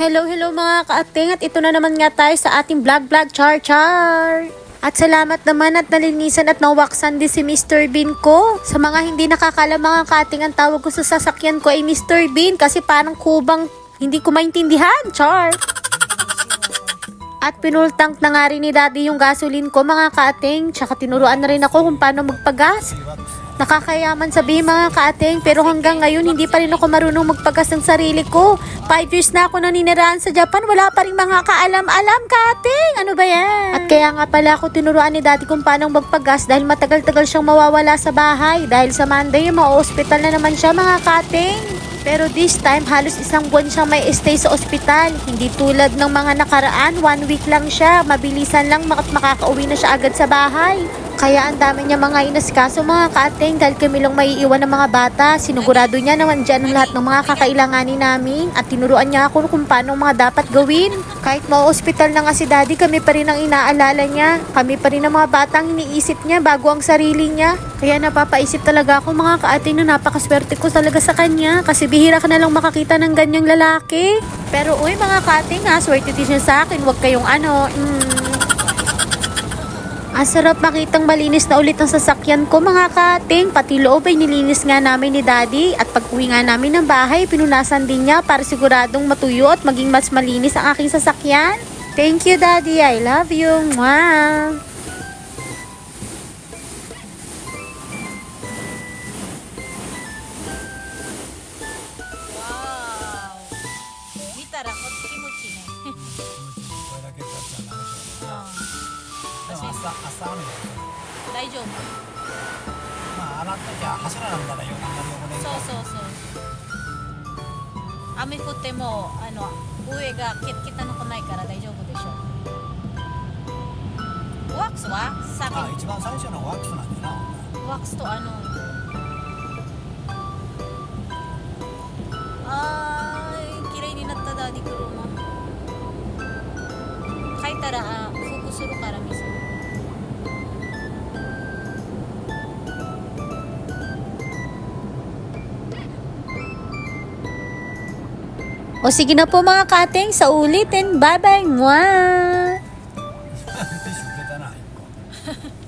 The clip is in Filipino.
Hello, hello mga kaating at ito na naman nga tayo sa ating vlog vlog char char. At salamat naman at nalinisan at nawaksan din si Mr. Bean ko. Sa mga hindi nakakala mga kaating ang tawag ko sa sasakyan ko ay Mr. Bean kasi parang kubang hindi ko maintindihan. Char. At pinultank na nga rin ni daddy yung gasoline ko mga kaating. Tsaka tinuruan na rin ako kung paano magpagas. Nakakayaman sabihin mga kaating pero hanggang ngayon hindi pa rin ako marunong magpagas ng sarili ko. Five years na ako naniniraan sa Japan, wala pa rin mga kaalam-alam kaating. Ano ba yan? At kaya nga pala ako tinuruan ni daddy kung paano magpagas dahil matagal-tagal siyang mawawala sa bahay. Dahil sa Monday, ma-hospital na naman siya mga kaating. Pero this time, halos isang buwan siyang may stay sa ospital. Hindi tulad ng mga nakaraan, one week lang siya. Mabilisan lang mak- makakauwi na siya agad sa bahay. Kaya ang dami niya mga inaskaso mga kaating dahil kami lang may iwan ng mga bata. Sinigurado niya naman dyan ang lahat ng mga kakailanganin namin at tinuruan niya ako kung paano mga dapat gawin. Kahit ma-hospital na nga si daddy, kami pa rin ang inaalala niya. Kami pa rin ang mga batang iniisip niya bago ang sarili niya. Kaya napapaisip talaga ako mga kaating na napakaswerte ko talaga sa kanya kasi bihira ka na lang makakita ng ganyang lalaki. Pero uy mga kaating ha, swerte din siya sa akin. Huwag kayong ano, mm, ang sarap makitang malinis na ulit ang sasakyan ko mga kating. Pati loob ay nilinis nga namin ni daddy. At pag uwi nga namin ng bahay, pinunasan din niya para siguradong matuyo at maging mas malinis ang aking sasakyan. Thank you daddy, I love you. Mwah! 朝朝雨だ。大丈夫。まあ洗っときゃ柱なんだらよあんまり汚れんそうそうそう。雨降ってもあの上がけ汚くないから大丈夫でしょう。ワックスはさあ一番最初のワックスなんだなワックスとあのあー綺麗になったダディ車書いたらあフクするから水 O sige na po mga kating, sa ulitin. Bye-bye! Mwah!